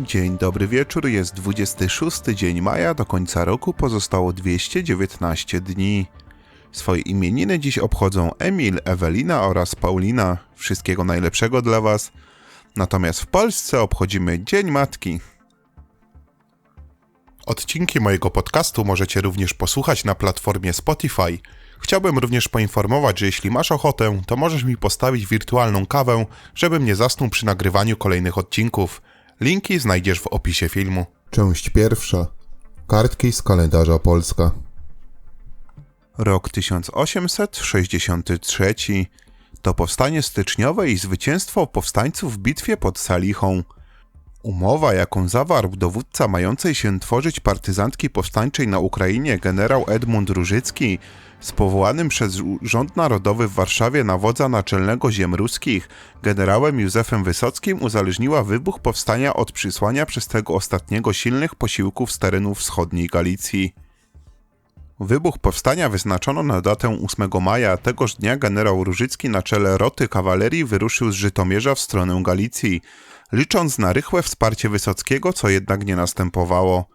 Dzień dobry wieczór, jest 26 dzień maja, do końca roku pozostało 219 dni. Swoje imieniny dziś obchodzą Emil, Ewelina oraz Paulina. Wszystkiego najlepszego dla Was. Natomiast w Polsce obchodzimy Dzień Matki. Odcinki mojego podcastu możecie również posłuchać na platformie Spotify. Chciałbym również poinformować, że jeśli masz ochotę, to możesz mi postawić wirtualną kawę, żebym nie zasnął przy nagrywaniu kolejnych odcinków. Linki znajdziesz w opisie filmu. Część pierwsza. Kartki z kalendarza Polska. Rok 1863 to powstanie styczniowe i zwycięstwo powstańców w bitwie pod Salichą. Umowa, jaką zawarł dowódca mającej się tworzyć partyzantki powstańczej na Ukrainie generał Edmund Różycki z powołanym przez Rząd Narodowy w Warszawie na wodza naczelnego ziem ruskich, generałem Józefem Wysockim uzależniła wybuch powstania od przysłania przez tego ostatniego silnych posiłków z terenów wschodniej Galicji. Wybuch powstania wyznaczono na datę 8 maja. Tegoż dnia generał Różycki na czele roty kawalerii wyruszył z Żytomierza w stronę Galicji, licząc na rychłe wsparcie Wysockiego, co jednak nie następowało.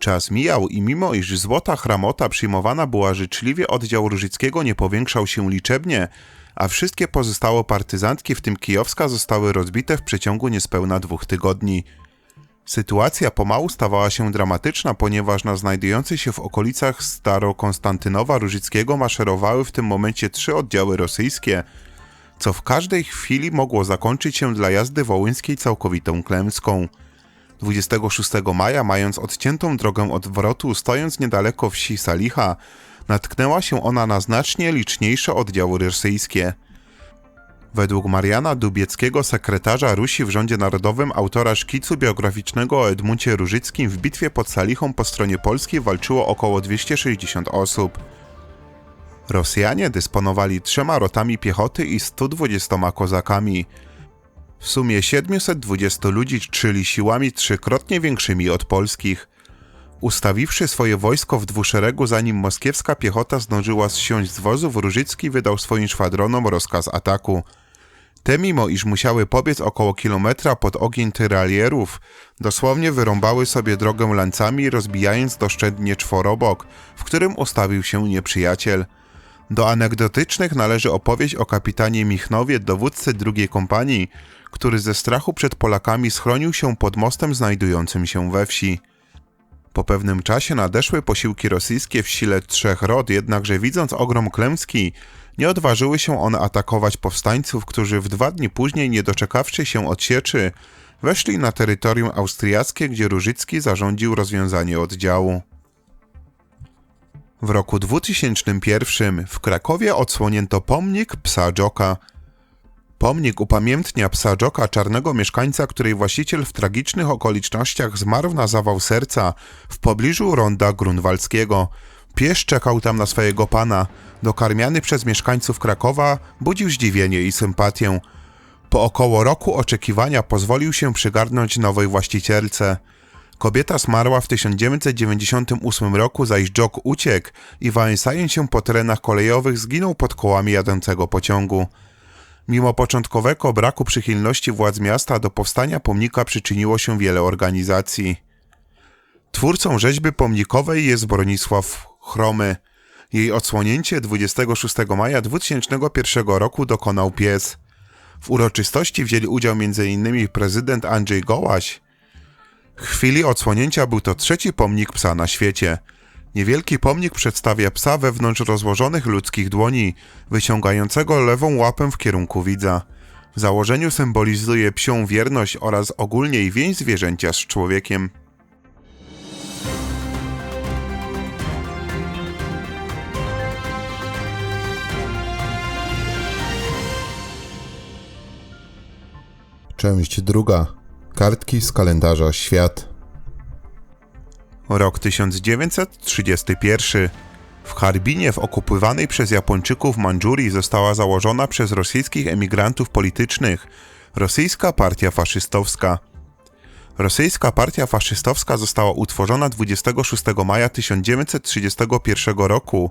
Czas mijał i mimo iż złota chramota przyjmowana była życzliwie, oddział Różyckiego nie powiększał się liczebnie, a wszystkie pozostałe partyzantki, w tym kijowska, zostały rozbite w przeciągu niespełna dwóch tygodni. Sytuacja pomału stawała się dramatyczna, ponieważ na znajdujących się w okolicach Staro-Konstantynowa Różyckiego maszerowały w tym momencie trzy oddziały rosyjskie, co w każdej chwili mogło zakończyć się dla jazdy wołyńskiej całkowitą klęską. 26 maja, mając odciętą drogę odwrotu, stojąc niedaleko wsi Salicha, natknęła się ona na znacznie liczniejsze oddziały rosyjskie. Według Mariana Dubieckiego, sekretarza Rusi w rządzie narodowym, autora szkicu biograficznego o Edmuncie Różyckim, w bitwie pod Salichą po stronie polskiej walczyło około 260 osób. Rosjanie dysponowali trzema rotami piechoty i 120 kozakami. W sumie 720 ludzi, czyli siłami trzykrotnie większymi od polskich. Ustawiwszy swoje wojsko w dwuszeregu, zanim moskiewska piechota zdążyła zsiąść z wozów, Różycki wydał swoim szwadronom rozkaz ataku. Te, mimo iż musiały pobiec około kilometra pod ogień tyralierów, dosłownie wyrąbały sobie drogę lancami, rozbijając doszczętnie czworobok, w którym ustawił się nieprzyjaciel. Do anegdotycznych należy opowieść o kapitanie Michnowie, dowódcy drugiej kompanii, który ze strachu przed Polakami schronił się pod mostem znajdującym się we wsi. Po pewnym czasie nadeszły posiłki rosyjskie w sile trzech rod, jednakże widząc ogrom klęski, nie odważyły się one atakować powstańców, którzy w dwa dni później, nie doczekawszy się odsieczy, weszli na terytorium austriackie, gdzie Różycki zarządził rozwiązanie oddziału. W roku 2001 w Krakowie odsłonięto pomnik psa Joka. Pomnik upamiętnia psa Joka, czarnego mieszkańca, której właściciel w tragicznych okolicznościach zmarł na zawał serca w pobliżu ronda grunwaldzkiego. Pies czekał tam na swojego pana. Dokarmiany przez mieszkańców Krakowa budził zdziwienie i sympatię. Po około roku oczekiwania pozwolił się przygarnąć nowej właścicielce. Kobieta zmarła w 1998 roku, zaś Jock uciekł i wałęsając się po terenach kolejowych zginął pod kołami jadącego pociągu. Mimo początkowego braku przychylności władz miasta do powstania pomnika przyczyniło się wiele organizacji. Twórcą rzeźby pomnikowej jest Bronisław Chromy. Jej odsłonięcie 26 maja 2001 roku dokonał pies. W uroczystości wzięli udział m.in. prezydent Andrzej Gołaś. W chwili odsłonięcia był to trzeci pomnik psa na świecie. Niewielki pomnik przedstawia psa wewnątrz rozłożonych ludzkich dłoni, wyciągającego lewą łapę w kierunku widza. W założeniu symbolizuje psią wierność oraz ogólnie więź zwierzęcia z człowiekiem. Część druga. Kartki z kalendarza Świat. Rok 1931. W Harbinie w okupowanej przez Japończyków Mandżurii została założona przez rosyjskich emigrantów politycznych Rosyjska Partia Faszystowska. Rosyjska Partia Faszystowska została utworzona 26 maja 1931 roku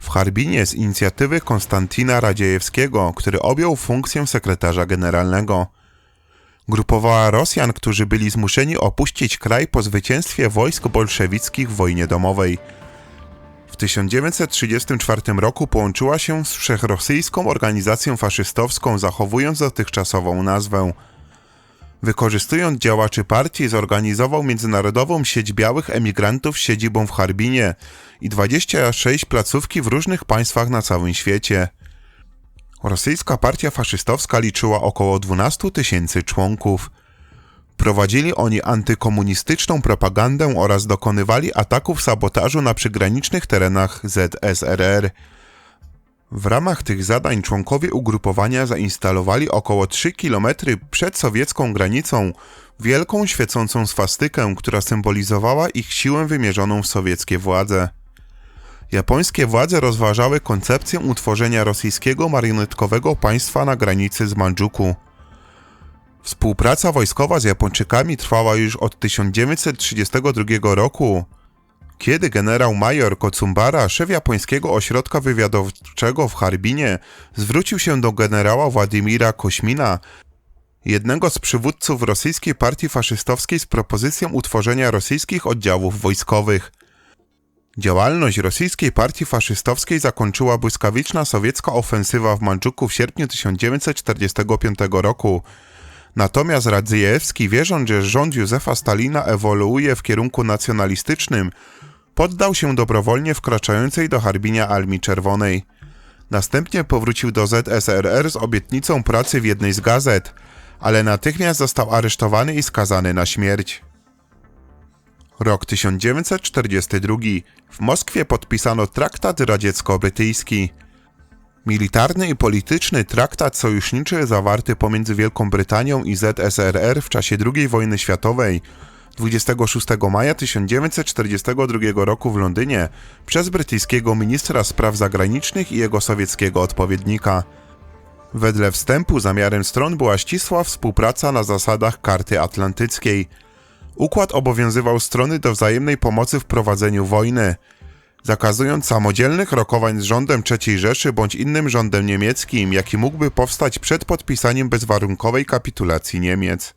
w Harbinie z inicjatywy Konstantina Radziejewskiego, który objął funkcję sekretarza generalnego. Grupowała Rosjan, którzy byli zmuszeni opuścić kraj po zwycięstwie wojsk bolszewickich w wojnie domowej. W 1934 roku połączyła się z wszechrosyjską organizacją faszystowską, zachowując dotychczasową nazwę. Wykorzystując działaczy partii, zorganizował międzynarodową sieć białych emigrantów z siedzibą w Harbinie i 26 placówki w różnych państwach na całym świecie. Rosyjska partia faszystowska liczyła około 12 tysięcy członków. Prowadzili oni antykomunistyczną propagandę oraz dokonywali ataków sabotażu na przygranicznych terenach ZSRR. W ramach tych zadań członkowie ugrupowania zainstalowali około 3 km przed sowiecką granicą wielką świecącą swastykę, która symbolizowała ich siłę wymierzoną w sowieckie władze. Japońskie władze rozważały koncepcję utworzenia rosyjskiego marionetkowego państwa na granicy z Mandżuku. Współpraca wojskowa z Japończykami trwała już od 1932 roku, kiedy generał major Kotsumbara, szef japońskiego ośrodka wywiadowczego w Harbinie, zwrócił się do generała Władimira Kośmina, jednego z przywódców rosyjskiej partii faszystowskiej z propozycją utworzenia rosyjskich oddziałów wojskowych. Działalność rosyjskiej partii faszystowskiej zakończyła błyskawiczna sowiecka ofensywa w Mandżuku w sierpniu 1945 roku. Natomiast Radziejewski, wierząc, że rząd Józefa Stalina ewoluuje w kierunku nacjonalistycznym, poddał się dobrowolnie wkraczającej do Harbinia Armii Czerwonej. Następnie powrócił do ZSRR z obietnicą pracy w jednej z gazet, ale natychmiast został aresztowany i skazany na śmierć. Rok 1942. W Moskwie podpisano traktat radziecko-brytyjski. Militarny i polityczny traktat sojuszniczy zawarty pomiędzy Wielką Brytanią i ZSRR w czasie II wojny światowej 26 maja 1942 roku w Londynie przez brytyjskiego ministra spraw zagranicznych i jego sowieckiego odpowiednika. Wedle wstępu zamiarem stron była ścisła współpraca na zasadach Karty Atlantyckiej. Układ obowiązywał strony do wzajemnej pomocy w prowadzeniu wojny, zakazując samodzielnych rokowań z rządem III Rzeszy bądź innym rządem niemieckim, jaki mógłby powstać przed podpisaniem bezwarunkowej kapitulacji Niemiec.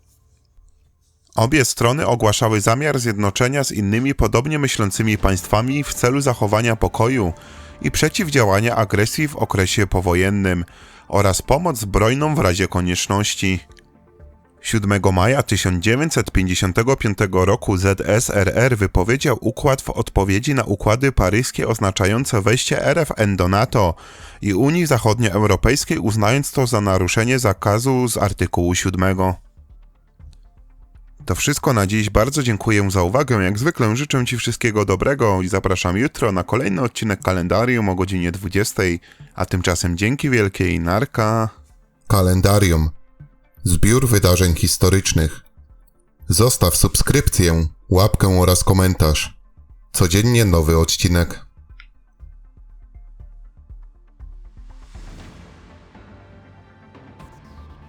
Obie strony ogłaszały zamiar zjednoczenia z innymi podobnie myślącymi państwami w celu zachowania pokoju i przeciwdziałania agresji w okresie powojennym oraz pomoc zbrojną w razie konieczności. 7 maja 1955 roku ZSRR wypowiedział układ w odpowiedzi na układy paryskie oznaczające wejście RFN do NATO i Unii Zachodnioeuropejskiej, uznając to za naruszenie zakazu z artykułu 7. To wszystko na dziś. Bardzo dziękuję za uwagę. Jak zwykle życzę Ci wszystkiego dobrego i zapraszam jutro na kolejny odcinek kalendarium o godzinie 20. A tymczasem dzięki wielkiej narka. Kalendarium. Zbiór wydarzeń historycznych. Zostaw subskrypcję, łapkę oraz komentarz. Codziennie nowy odcinek.